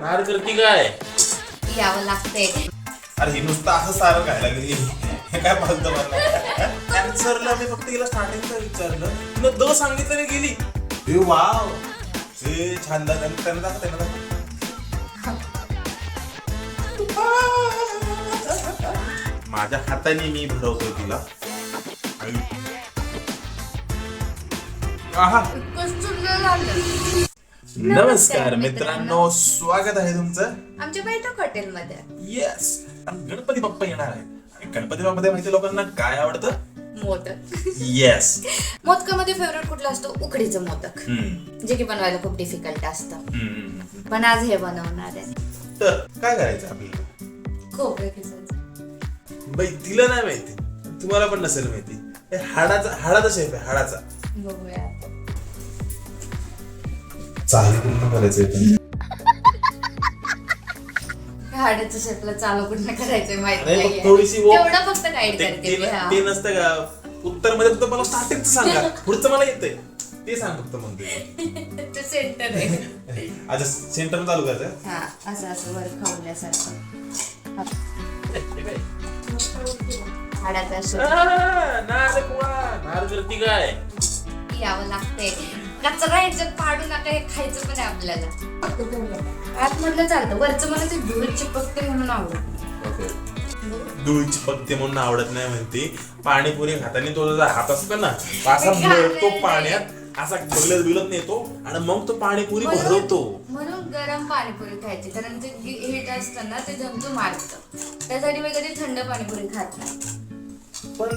नार करती काय? यावं लागतंय. अरे ही नुसतं असं सारं खायला गेली. हे काय फालतं मला? विचारलं मी फक्त तिला स्टार्टिंगला विचारलं. तिनं द सांगितलं गेली. हे वाव. हे छान दा- त्यांना त्यांना दाखव त्यांना दाखव. माझ्या हाताने मी भरवतोय तिला. आणि- आहा. खूप सुंदर झालं नमस्कार मित्रांनो. स्वागत आहे तुमचं. आमच्या बैठक हॉटेलमध्ये. येस गणपती बाप्पा येणार आहे. आणि गणपती बाप्पा माहिती लोकांना काय आवडतं? मोदक. येस मोदकामध्ये फेवरेट कुठला असतो? उकडीचं मोदक. जे की बनवायला खूप डिफिकल्ट असतं. पण आज हे बनवणार आहे. तर काय करायचं आपल्याला? खोबरं किसायचं बाई तिला नाही माहिती. तुम्हाला पण नसेल माहिती. हे हाडाचा हाडाचा शेप आहे हाडाचा. बघूया चालू पूर्ण करायचंय पण. हाडाच्या शेपला चालू पूर्ण करायचंय माहिती नाही, नाहीये. थोडीशी वो- तेवढं फक्त गाईड ते- करते मी, ते हा. ते नसतं का? उत्तरमध्ये फक्त मला स्टार्टिंग सांगा. पुढचं मला येतंय. ते सांग फक्त म्हणते ते. सेंटर आहे आता सेंटर चालू करायचं हा असं असं वर खवल्यासारखं हाडाचा शेप नार नार करती काय यावं लागतंय. कचरा ह्याच्यात पाडू नका हे खायचं पण आहे आपल्याला. आत म्हटलं चालतं. वरचं मला ते धूळ चिपकते म्हणून आवडत धूळ चिपकते म्हणून आवडत नाही म्हणते. पाणीपुरी खाताना तो जो हात असतो ना तो असा भरतो पाण्यात असा ढगलत बिलत नेतो आणि मग तो पाणीपुरी भरवतो. म्हणून गरम पाणीपुरी खायची. कारण ते हीट असतं ना ते जंतू मारतं. त्यासाठी मी कधी थंड पाणीपुरी खात नाही. पण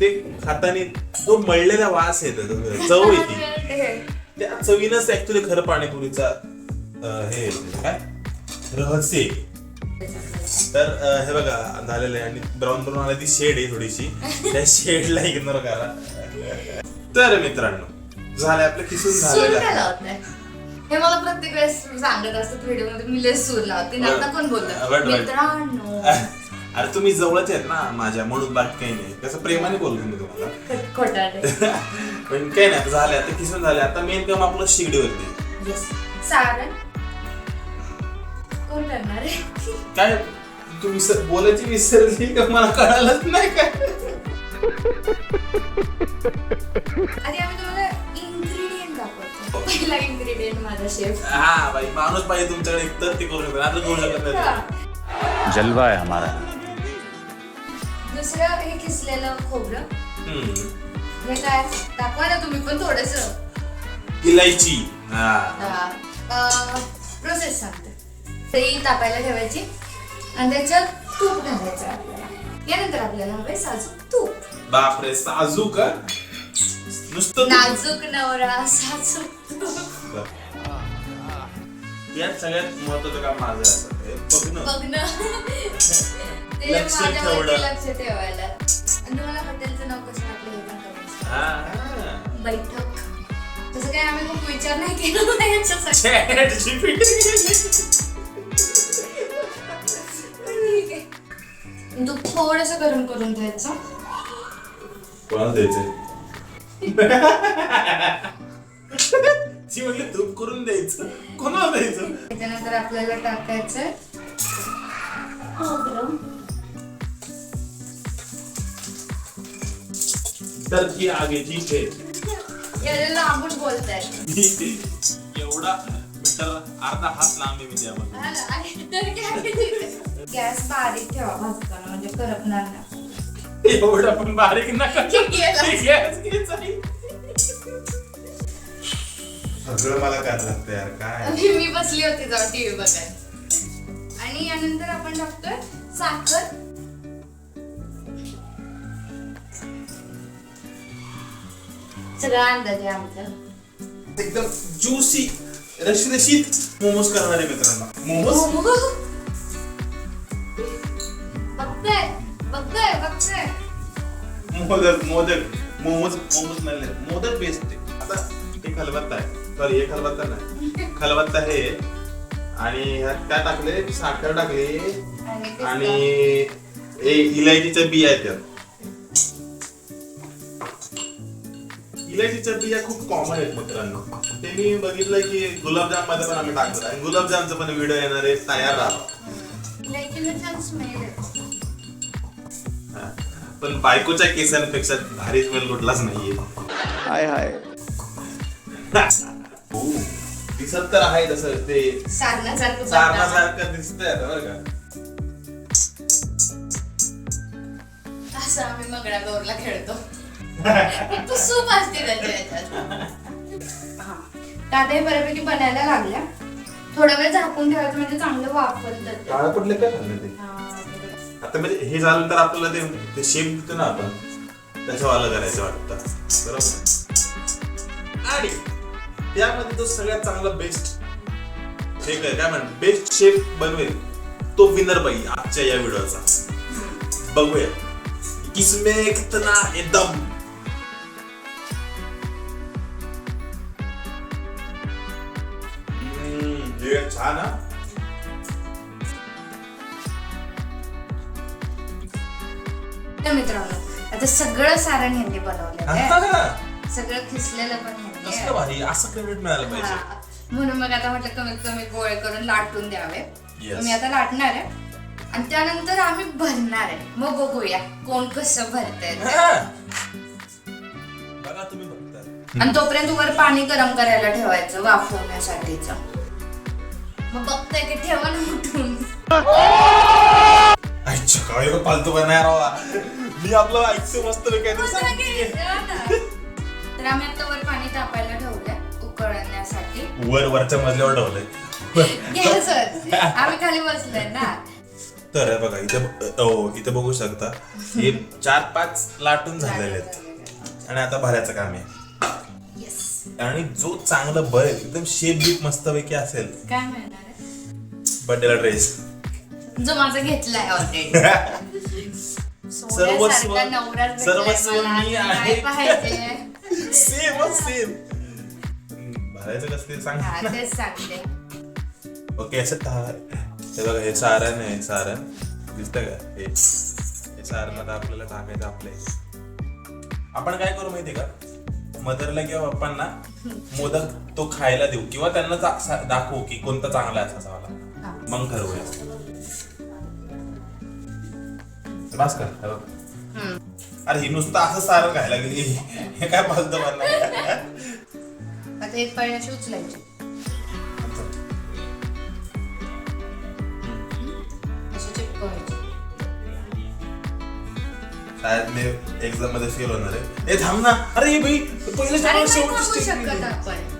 ते खाताना तो मळलेला वास येतो चव येते. त्या चवीनच ऍक्च्युली खरं पाणीपुरीचा हे येते, काय? रहस्य. तर हे बघा झालेलं आहे. आणि ब्राऊन ब्राऊन आली ती शेड आहे थोडीशी. त्या शेडला इग्नोर करा. तर मित्रांनो झाले आपलं किसून झालेलं. लावताय. हे मला प्रत्येक वेळेस सांगत असतात व्हिडिओमध्ये मी लय सूर लावते. आता कोण बोलत? मित्रांनो. अरे तुम्ही जवळच आहेत ना माझ्या म्हणून बाकी काही नाही. कसं प्रेमाने बोलतो मी तुम्हाला. पण काही नाही आता झाले आता किसून झाले. आता मेन काम आपलं शिगडीवरती येस सारण कोण करणार आहे? काय तू विसर बोलायची विसरली का मला कळालंच नाही काय? आधी आम्ही तुम्हाला इन्ग्रेडियंट दाखवतो. पहिला इन्ग्रेडियंट माझा शेफ हा बाई माणूस पाहिजे तुमच्याकडे. तर ते करू शकत आता करू शकत नाही. जलवा है हमारा. दुसरं हे किसलेलं खोबरं. हम्म. हे काय? दाखवा ना तुम्ही पण थोडस. इलायची. हा. प्रोसेस सांगते. ते तापायला ठेवायची. आणि त्याच्यात तूप घालायचं आपल्याला. यानंतर आपल्याला हवे साजूक तूप. बापरे साजू का नुसतं नाजूक नवरा साजूक तूप. यात सगळ्यात महत्वाचं काम माझं आहे. हे बघणं. बघणं. ते लक्ष माझ्यावरती ठेवणं. लक्ष ठेवायला. आणि तुम्हाला हॉटेलचं नाव कसं वाटलं हे पण comment करा. हा, हा. बैठक. तसं काय आम्ही खूप विचार नाही केला याच्यासाठी. Chat GPT. ठीक आहे दूध थोडस गरम करून घ्यायचं. कोणाला द्यायचंय? ती म्हणली तूप करून द्यायचं. कोणाला द्यायचं? त्याच्यानंतर आपल्याला टाकायचं खोबरं. तर ही आगेची खेळ याला लांबून बोलताय. एवढा मीटर अर्धा हात लांब आहे मी त्यामध्ये गॅस बारीक ठेवा भाजताना म्हणजे करपणार नाही. एवढा पण बारीक नका गेला. गॅस घ्यायचा. सगळं मला काय लागतं यार काय? आणि मी बसली होती जाऊन टीव्ही बघायला. आणि यानंतर आपण टाकतोय साखर. सगळा अंदाज आहे आमचा. एकदम ज्युसी रशरशीत मोमोज करणारे मित्रांनो. मोमोज बघतोय बघतोय बघतोय. मोदक मोदक. मोमोज मोमोज नाही मोदक बेस्ट आहे. आता हे खलबत्ता आहे. सॉरी हे खलबत्ता नाही. खलबत्ता हे आणि ह्यात काय टाकले? साखर टाकली. आणि. आणि ए इलायचीच्या बिया आहेत त्यात. इलायचीच्या बिया खूप कॉमन आहेत मित्रांनो. ते मी बघितलंय की गुलाबजाममध्ये पण आम्ही टाकतो. आणि गुलाबजामचा पण व्हिडिओ येणार आहे तयार राहा. पण बायकोच्या केसांपेक्षा भारी स्मेल कुठलाच नाहीये. हाय हाय. हो. दिसत तर आहे तसं ते. सारणासारखं दिसतंय आता बरं का? असं आम्ही मंगळा गौरला खेळतो. फक्त सूप असते त्याच्या हा. आता हे बऱ्यापैकी बनायला लागल्या थोडा वेळ झाकून ठेवायचं म्हणजे चांगलं वाफरतं ते. पडले काय झालं ते आता म्हणजे हे झालं तर आपल्याला ते ते शेप देतो ना आपण त्याच्यावालं करायचं वाटतं बरोबर आणि त्यामध्ये जो सगळ्यात चांगला बेस्ट शेक आहे काय म्हण बेस्ट शेप बनवेल तो विनर पाहिजे आजच्या या व्हिडिओचा बघूया किसमे कितना एकदम छान हा तर मित्रांनो आता सगळं सारण ह्यांनी बनवलेलं आहे हा. सगळं खिसलेलं पण ह्यांनी कसलं आहे. भारी असं क्रेडिट मिळालं पाहिजे हा. म्हणून मग आता म्हटलं कमीत कमी गोळे करून लाटून द्यावे Yes. मी आता लाटणार आहे आणि त्यानंतर आम्ही भरणार आहे मग बघूया कोण कसं भरतंय ते. हा. बघा तुम्ही बघता आणि तोपर्यंत वर पाणी गरम करायला ठेवायचं वाफवण्यासाठीच बघतोय की ठेवा ना उठून अच्छा काय रे फालतू बनाय रावा? मी आपलं ऐकतो मस्त ना. तर आम्ही आता वर पाणी तापायला ठेवलंय उकळण्यासाठी. वर वरच्या मजल्यावर ठेवलंय. आम्ही खाली बसलोय ना. तर हे बघा इथे ब- हो इथे बघू शकता. हे चार पाच लाटून झालेले आहेत. आणि आता भरायचं काम आहे. येस आणि जो चांगलं बरेल एकदम शेप बीप मस्त पैकी असेल. काय मिळणार बर्थडेला ड्रेस जो माझा घेतलाय ऑलरेडी सर्वस्व सर्वस्व मी आहे. पाहिजे? सेम सेम भरायचं कसं ते सांग. हा ओके असं हा हे बघा हे सारण आहे सारण. दिसतं का? हे. हे सारण आता आपल्याला टाकायचं आपले. आपण काय करू माहितीये का? मदरला किंवा पप्पांना मोदक तो खायला देऊ. किंवा त्यांना दाखवू की कोणता चांगला आहे असा. मग ठरवूया बस कर. अरे ही नुसतं असं सारण खायला गेली. हे काय फालतू बनणार आता एक पाण्याची उचलायची. एक्झाममध्ये फेल होणार आहे. ए थांब ना. अरे बाई पहिलं शकत. आपण.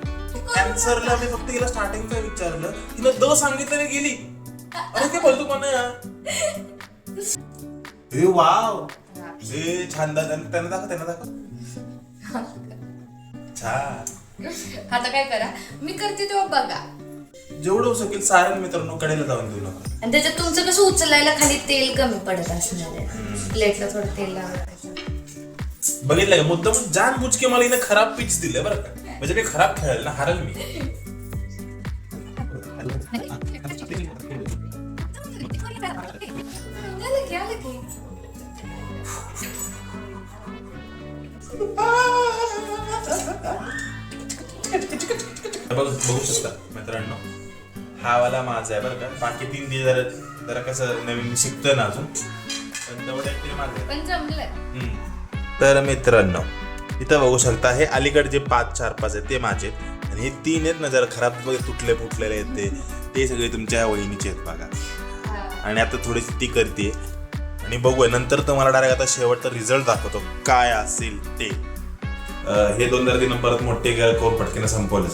आन्सरला मी फक्त हिला स्टार्टिंगचं विचारलं. तिनं द सांगितलं आणि गेली. अरे काय बोलतो कोणा हे? वाव. हा. छान दा- त्यांना त्यांना दाखव त्यांना दाखव. छान. आता काय करा? मी करते तेव्हा बघा. जेवढं होऊ शकेल सारण मित्रांनो कडेला जाऊन देऊ नका. आणि त्याच्यात तुमचं कसं उचलायला खाली तेल कमी पडत असणार आहे. प्लेटला थोडं तेल लावायचं. बघितलं का? मुद्दाम जान बुचके मला हिनं खराब पिच दिलं बरं का? म्हणजे काही खराब खेळेल ना हारल मी. बघ बघू शकता मित्रांनो. हा वाला माझा आहे बरं का. बाकी तीन दिवस जरा जरा कसं नवीन शिकतोय ना अजून. पण तेवढं एक तरी माझं आहे. पण जमलं हम्म. तर मित्रांनो इथं बघू शकता हे अलीकडे जे पाच चार पाच आहेत ते माझे आहेत. आणि हे तीन आहेत ना जरा खराब बघ तुटले फुटलेले आहेत ते. ते सगळे तुमच्या वहिनीचे आहेत बघा. आणि आता थोडीशी ती करते आणि बघूया नंतर तुम्हाला डायरेक्ट आता शेवटचा रिझल्ट दाखवतो. काय असेल ते. हे दोन जर तिनं परत मोठे करून पटकीनं संपवले.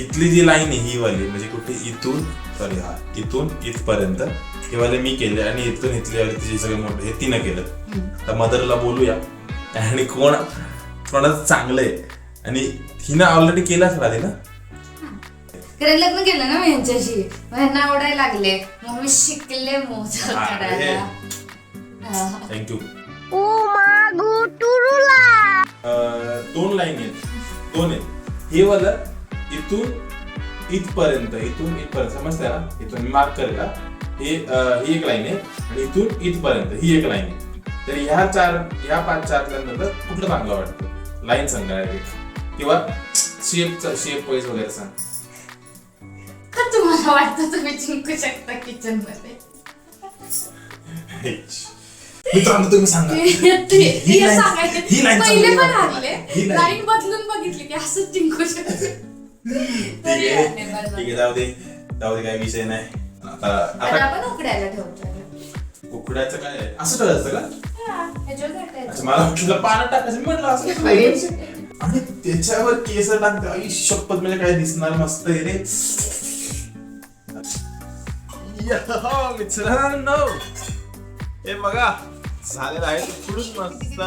इथली जी लाईन आहे ही वाली म्हणजे कुठे? इथून सॉरी हा इथून इथपर्यंत. हे वाले मी केले आणि इथून इथली वाली तिचे सगळे मोठे हे तिनं केलं. तर मदरला बोलूया. आणि कोण? कोणाचं चांगलं आहे आणि हिनं ऑलरेडी केलं असं आधी ना? कारण लग्न केलं ना मी यांच्याशी. मग यांना आवडायला लागले. मग मी शिकले मोजा काढायला. हा. थँक्यू दोन लाईन आहेत. दोन आहेत. हे वाला इथून इथपर्यंत इथून इथपर्यंत. समजतंय ना? इथून मी मार्क करेल हा. हे अं, ही एक लाईन आहे आणि इथून इथपर्यंत ही एक लाईन आहे. तर ह्या चार ह्या पाच चार नंतर कुठलं चांगलं वाटतं? लाईन सांग डायरेक्ट किंवा शेपचा शेप वाईज वगैरे सांग का तुम्हाला वाटतं तुम्ही जिंकू शकता किचनमध्ये मित्रांनो तुम्ही सांगा ते- ही हे line- सांगायचं. ही line पहिले चांगली पण वाटते. लागले line. लाईन बदलून बघितली की असंच जिंकू शकतो ठीक तरी आहे. ठीक जाऊ दे जाऊ दे काही विषय नाही आता आता आता आपण उकडायला ठेवतो उकडायचं काय आहे? असं करायचं का. अच्छा मला वाटलं पाण्यात टाकायचं मी म्हटलं असं कसं करायचं? आणि त्याच्यावर केसर टाकते आई शपथ म्हणजे काय दिसणार मस्त आहे रे. या, मित्रांनो. हे बघा झालेलं आहे. पुढून मस्त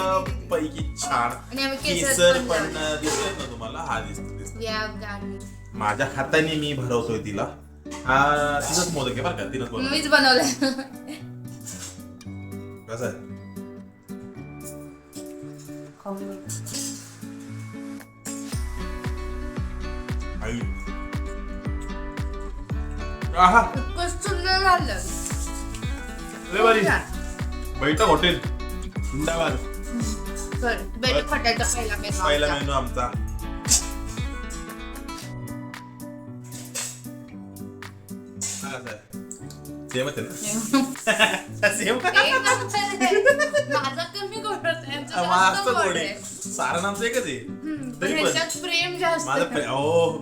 पैकी छान. आणि आम्ही केसर केसर पण पण दिसत ना तुम्हाला? हा दिसतो दिसतो या गाणी. माझ्या हाताने मी भरवतोय तिला. हा तिथंच मोदक आहे बरं का? तिथंच मोदक. मीच बनवलं कसं आहे? आई आहा. खूपच सुंदर झालं. लय भारी. बैठक हॉटेल. जिंदाबाद. Sorry, बेली हॉटेलचा पहिला मेनू पहिला आमचा. मेनू आमचा. हा? सेमच आहे ना सेम. माझा कमी गोड मस्त गोड आहे. सारण आमचं एकच आहे. तरी पण. ह्याच्यात प्रेम जास्त माझं. प्रे- ओ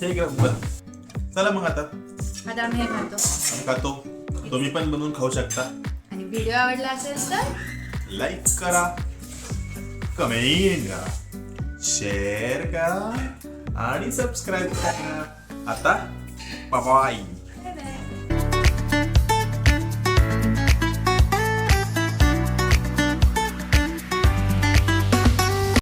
ठीक आहे बरं. चला मग आता. आता आम्ही हे खातो. आम्ही खातो. तुम्ही पण बनवून खाऊ शकता. आणि व्हिडिओ आवडला असेल तर? लाईक करा. कमेंट करा. शेअर करा. आणि सबस्क्राईब करा. आता บ๊ายบาย